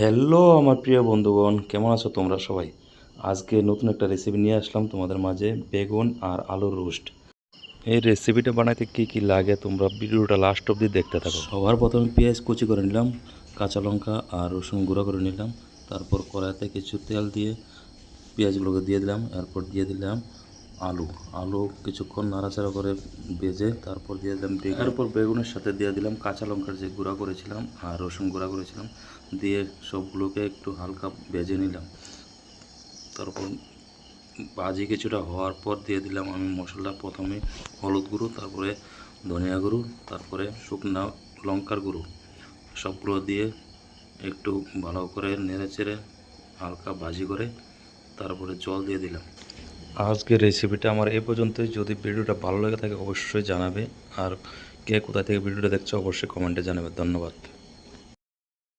Hello, আমার প্রিয় বন্ধুগণ, কেমন আছো তোমরা সবাই? আজকে নতুন একটা রেসিপি নিয়ে আসলাম তোমাদের মাঝে, বেগুন আর আলুর রোস্ট। এই রেসিপিটা বানাইতে কী কী লাগে তোমরা ভিডিওটা লাস্ট অবধি দেখতে থাকো। সবার প্রথমে পেঁয়াজ কুচি করে নিলাম, কাঁচা লঙ্কা আর রসুন গুঁড়ো করে নিলাম, তারপর কড়াইতে কিছু তেল দিয়ে পেঁয়াজগুলোকে দিয়ে দিলাম, এরপর দিয়ে দিলাম আলু আলু কিছুক্ষণ নাড়াচাড়া করে ভেজে তারপর দিয়ে দিলাম বেগুন এরপর বেগুনের সাথে দিয়ে দিলাম কাঁচা লঙ্কার যে গুঁড়া করেছিলাম আর রসুন গুঁড়া করেছিলাম, দিয়ে সবগুলোকে একটু হালকা ভেজে নিলাম। তারপর ভাজি কিছুটা হওয়ার পর দিয়ে দিলাম আমি মশলা, প্রথমে হলুদ গুঁড়ো, তারপরে ধনিয়া গুঁড়ো, তারপরে শুকনা লঙ্কার গুঁড়ো। সবগুলো দিয়ে একটু ভালো করে নেড়ে চেড়ে হালকা ভাজি করে তারপরে জল দিয়ে দিলাম। আজকের রেসিপিটা আমার এ পর্যন্তই। যদি ভিডিওটা ভালো লেগে থাকে, অবশ্যই জানাবে। আর কে কোথা থেকে ভিডিওটা দেখছ, অবশ্যই কমেন্টে জানাবে। ধন্যবাদ।